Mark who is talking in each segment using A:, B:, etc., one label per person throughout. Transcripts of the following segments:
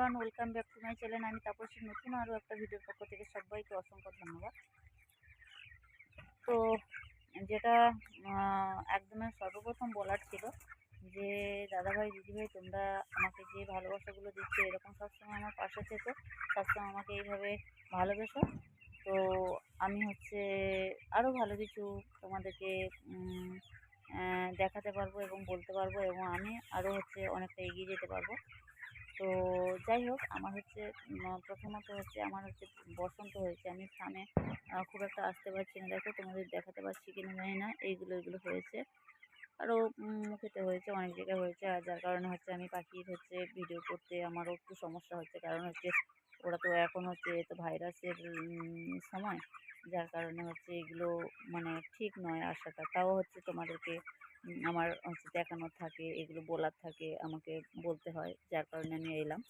A: Everyone welcome back to my channel আমি তাপসী নতুন আরও একটা ভিডিওর পক্ষ থেকে সবাইকে অসংখ্য ধন্যবাদ। তো, যেটা একদমই সর্বপ্রথম বলার ছিল যে, দাদাভাই, দিদিভাই, তোমরা আমাকে যে ভালোবাসাগুলো দিচ্ছ, এরকম সবসময় আমার পাশে থেকো, সবসময় আমাকে এইভাবে ভালোবেসো। তো, আমি হচ্ছে আরও ভালো কিছু তোমাদেরকে দেখাতে পারব এবং বলতে পারব এবং আমি আরও হচ্ছে অনেকটা এগিয়ে যেতে পারব। তো যাই হোক, আমার হচ্ছে প্রথমত হচ্ছে আমার হচ্ছে বসন্ত হয়েছে। আমি ফার্মে খুব একটা আসতে পারছি না। দেখো, তোমাদের দেখাতে পারছি কিনা জানি না। এইগুলো এগুলো হয়েছে। আরও মুখেতে হয়েছে, অনেক জায়গায় হয়েছে। আর যার কারণে হচ্ছে আমি পাখির হচ্ছে ভিডিও করতে আমারও একটু সমস্যা হচ্ছে। কারণ হচ্ছে ওরা তো এখন হচ্ছে তো ভাইরাসের সময়। যার কারণে হচ্ছে এগুলো মানে ঠিক নয় আসাটা। তাও হচ্ছে তোমাদেরকে আমার হচ্ছে দেখানোর থাকে, এগুলো বলার থাকে, আমাকে বলতে হয়, যার কারণে আমি এলাম।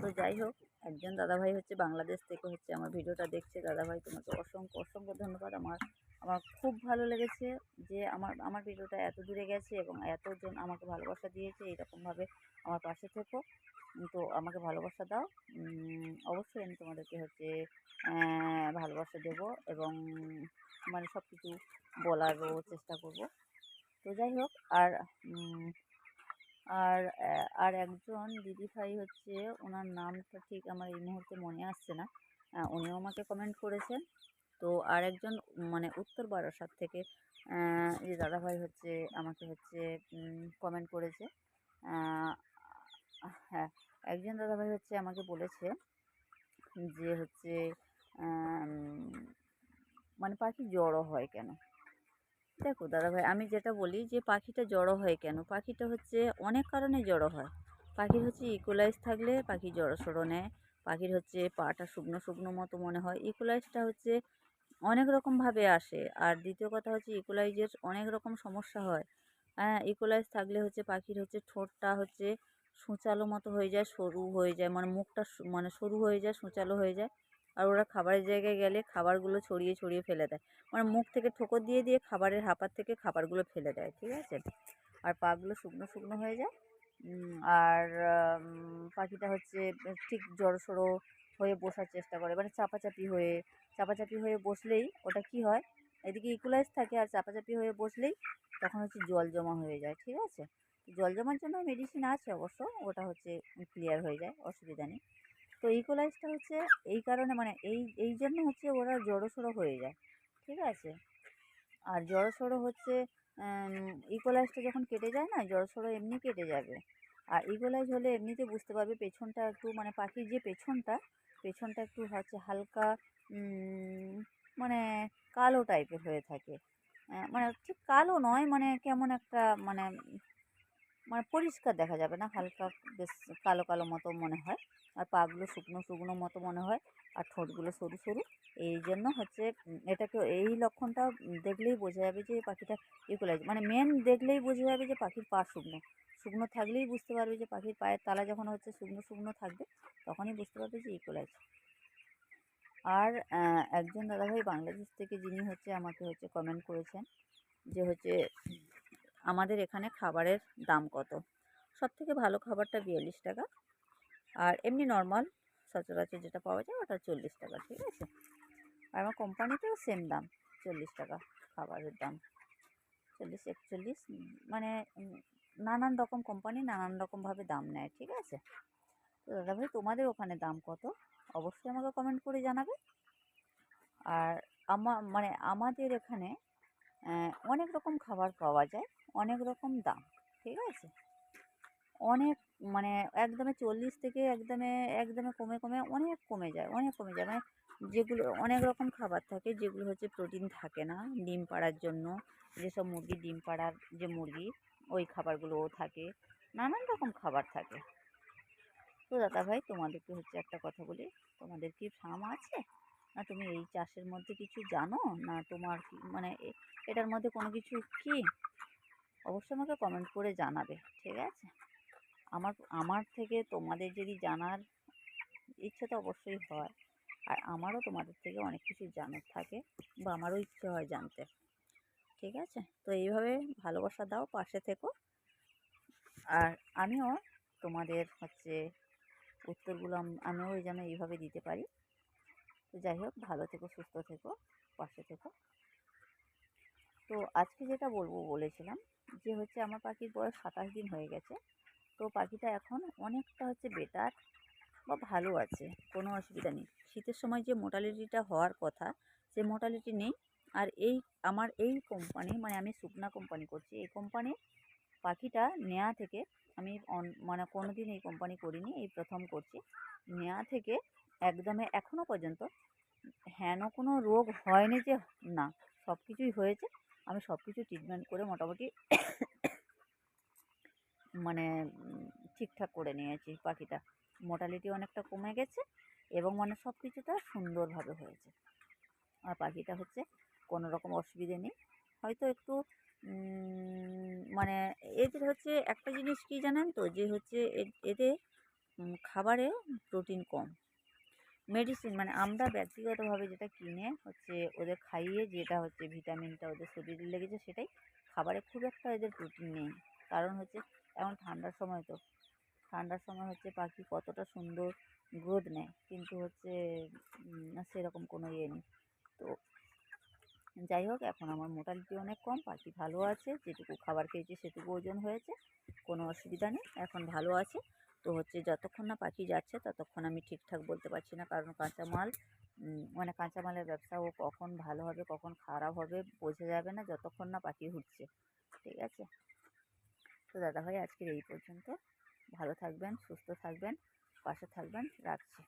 A: তো যাই হোক, একজন দাদাভাই হচ্ছে বাংলাদেশ থেকে হচ্ছে আমার ভিডিওটা দেখছে। দাদাভাই তোমাকে অসংখ্য অসংখ্য ধন্যবাদ। আমার আমার খুব ভালো লেগেছে যে আমার আমার ভিডিওটা এত দূরে গেছে এবং এতজন আমাকে ভালোবাসা দিয়েছে। এইরকমভাবে আমার পাশে থেকো। তো আমাকে ভালোবাসা দাও। অবশ্যই আমি তোমাদেরকে হচ্ছে ভালোবাসা দেবো এবং মানে সব কিছু বলারও চেষ্টা করব। তো যাই হোক, আর আর আর একজন দিদিভাই হচ্ছে, ওনার নামটা ঠিক আমার এই মুহূর্তে মনে আসছে না। উনিও আমাকে কমেন্ট করেছেন। তো আর একজন মানে উত্তর বারাসাত থেকে যে দাদাভাই হচ্ছে, আমাকে হচ্ছে কমেন্ট করেছে। হ্যাঁ একজন দাদাভাই হচ্ছে আমাকে বলেছে যে হচ্ছে মানে পাখি জড়ো হয় কেন? দেখো দাদাভাই, আমি যেটা বলি যে পাখিটা জড়ো হয় কেন? পাখিটা হচ্ছে অনেক কারণে জড়ো হয়। পাখির হচ্ছে ইকোলাইজ থাকলে পাখি জড়ো সড়ো নেয়। পাখির হচ্ছে পাটা শুকনো শুকনো মতো মনে হয়। ইকোলাইজটা হচ্ছে অনেক রকমভাবে আসে। আর দ্বিতীয় কথা হচ্ছে ইকোলাইজের অনেক রকম সমস্যা হয়। হ্যাঁ ইকোলাইজ থাকলে হচ্ছে পাখির হচ্ছে ঠোঁটটা হচ্ছে সূচালো মতো হয়ে যায়, সরু হয়ে যায় মানে মুখটা মানে সরু হয়ে যায় সূচালো হয়ে যায়। আর ওরা খাবারের জায়গায় গেলে খাবারগুলো ছড়িয়ে ছড়িয়ে ফেলে দেয়। মানে মুখ থেকে ঠোকর দিয়ে দিয়ে খাবারের হাঁপার থেকে খাবারগুলো ফেলে দেয়, ঠিক আছে? আর পাগুলো শুকনো শুকনো হয়ে যায়। আর পাখিটা হচ্ছে ঠিক জড়সড়ো হয়ে বসার চেষ্টা করে। মানে চাপাচাপি হয়ে চাপাচাপি হয়ে বসলেই ওটা কি হয়? এদিকে ইকুলাইজ থাকে আর চাপাচাপি হয়ে বসলেই তখন হচ্ছে জল জমা হয়ে যায়, ঠিক আছে? জল জমার জন্য মেডিসিন আছে অবশ্য, ওটা হচ্ছে ক্লিয়ার হয়ে যায়, অসুবিধা নেই। তো ইকোলাইজটা হচ্ছে এই কারণে মানে এই এই জন্য হচ্ছে ওরা জড়োসড়ো হয়ে যায়, ঠিক আছে? আর জড়োসড়ো হচ্ছে ইকোলাইজটা যখন কেটে যায় না, জড়োসড়ো এমনি কেটে যাবে। আর ইকোলাইজ হলে এমনিতে বুঝতে পারবে পেছনটা একটু মানে পাখির যে পেছনটা পেছনটা একটু হচ্ছে হালকা মানে কালো টাইপের হয়ে থাকে। মানে ঠিক কালো নয় মানে কেমন একটা মানে মানে পরিষ্কার দেখা যাবে না, হালকা বেশ কালো কালো মতো মনে হয়। আর পাগুলো শুকনো শুকনো মতো মনে হয়, আর ঠোঁটগুলো সরু সরু। এই জন্য হচ্ছে এটাকে, এই লক্ষণটা দেখলেই বোঝা যাবে যে পাখিটা ইকুলাইজ মানে মেন দেখলেই বোঝা যাবে যে পাখির পা শুকনো। শুকনো থাকলেই বুঝতে পারবে যে পাখির পায়ের তালা যখন হচ্ছে শুকনো শুকনো থাকবে, তখনই বুঝতে পারবে যে ইকুলাইজ আর একজন দাদাভাই বাংলাদেশ থেকে যিনি হচ্ছে আমাকে হচ্ছে কমেন্ট করেছেন, যে হচ্ছে আমাদের এখানে খাবারের দাম কত? সব থেকে ভালো খাবারটা বিয়াল্লিশ টাকা। আর এমনি নর্মাল সচরাচর যেটা পাওয়া যায় ওটা চল্লিশ টাকা, ঠিক আছে? আর আমার কোম্পানিতেও সেম দাম, চল্লিশ টাকা খাবারের দাম। চল্লিশ, একচল্লিশ মানে নানান রকম কোম্পানি নানান রকমভাবে দাম নেয়, ঠিক আছে? তো দাদাভাই তোমাদের ওখানে দাম কত? অবশ্যই আমাকে কমেন্ট করে জানাবে। আর আমা মানে আমাদের এখানে অনেক রকম খাবার পাওয়া যায়, অনেক রকম দাম, ঠিক আছে? অনেক মানে একদমে চল্লিশ থেকে একদমে একদমে কমে কমে অনেক কমে যায়, অনেক কমে যায়। মানে যেগুলো, অনেক রকম খাবার থাকে যেগুলো হচ্ছে প্রোটিন থাকে না ডিম পাড়ার জন্য, যেসব মুরগি, ডিম পাড়ার যে মুরগি, ওই খাবারগুলোও থাকে, নানান রকম খাবার থাকে। তো দাদা ভাই তোমাদেরকে হচ্ছে একটা কথা বলি, তোমাদের কি ফার্ম আছে? না তুমি এই চাষের মধ্যে কিছু জানো? না তোমার মানে এটার মধ্যে কোনো কিছু কি? অবশ্যই আমাকে কমেন্ট করে জানাবে, ঠিক আছে? আমার আমার থেকে তোমাদের যদি জানার ইচ্ছে তো অবশ্যই হয়। আর আমারও তোমাদের থেকে অনেক কিছু জানার থাকে বা আমারও ইচ্ছে হয় জানতে। ঠিক আছে? তো এইভাবে ভালোবাসা দাও, পাশে থেকো। আর আমিও তোমাদের হচ্ছে উত্তরগুলো আম- আমিও যেন এইভাবে দিতে পারি। তো যাই হোক, ভালো থেকো, সুস্থ থেকো, পাশে থেকো। তো আজকে যেটা বলব বলেছিলাম যে হচ্ছে আমার পাখির বয়স সাতাশ দিন হয়ে গেছে। তো পাখিটা এখন অনেকটা হচ্ছে বেটার বা ভালো আছে, কোনো অসুবিধা নেই। শীতের সময় যে মোটালিটিটা হওয়ার কথা, সে মোটালিটি নেই। আর এই আমার এই কোম্পানি মানে আমি সুপনা কোম্পানি করছি, এই কোম্পানি পাখিটা নেওয়া থেকে আমি মানে কোনো দিন এই কোম্পানি করিনি, এই প্রথম করছি। নেওয়া থেকে একদমে এখনও পর্যন্ত হেন কোনো রোগ হয়নি যে না সব কিছুই হয়েছে। আমি সব কিছু ট্রিটমেন্ট করে মোটামুটি মানে ঠিকঠাক করে নিয়েছি, পাখিটা মোটালিটি অনেকটা কমে গেছে এবং মানে সব কিছুটা সুন্দরভাবে হয়েছে। আর পাখিটা হচ্ছে কোনো রকম অসুবিধে নেই। হয়তো একটু মানে এদের হচ্ছে একটা জিনিস কি জানেন তো? যে হচ্ছে এদের খাবারে প্রোটিন কম। মেডিসিন মানে আমরা ব্যক্তিগতভাবে যেটা কিনে হচ্ছে ওদের খাইয়ে যেটা হচ্ছে ভিটামিনটা ওদের শরীরে লেগেছে সেটাই খাবারে খুব একটা এদের প্রোটিন নেই। কারণ হচ্ছে এখন ঠান্ডার সময় তো, ঠান্ডার সময় হচ্ছে পাখি কতটা সুন্দর গ্রোথ নেয়, কিন্তু হচ্ছে সেরকম কোনো ইয়ে নেই। তো যাই হোক, এখন আমার মোটালিটি অনেক কম, পাখি ভালো আছে, যেটুকু খাবার খেয়েছে সেটুকু ওজন হয়েছে, কোনো অসুবিধা নেই, এখন ভালো আছে। তো হচ্ছে যতক্ষণ না পাখি যাচ্ছে, ততক্ষণ আমি ঠিকঠাক বলতে পারছি না। কারণ কাঁচামাল মানে কাঁচামালের ব্যবসা ও কখন ভালো হবে, কখন খারাপ হবে বোঝা যাবে না যতক্ষণ না পাখি উঠছে। ঠিক আছে? তো দাদাভাই, আজকের এই পর্যন্ত। ভালো থাকবেন, সুস্থ থাকবেন, পাশে থাকবেন, রাখছি।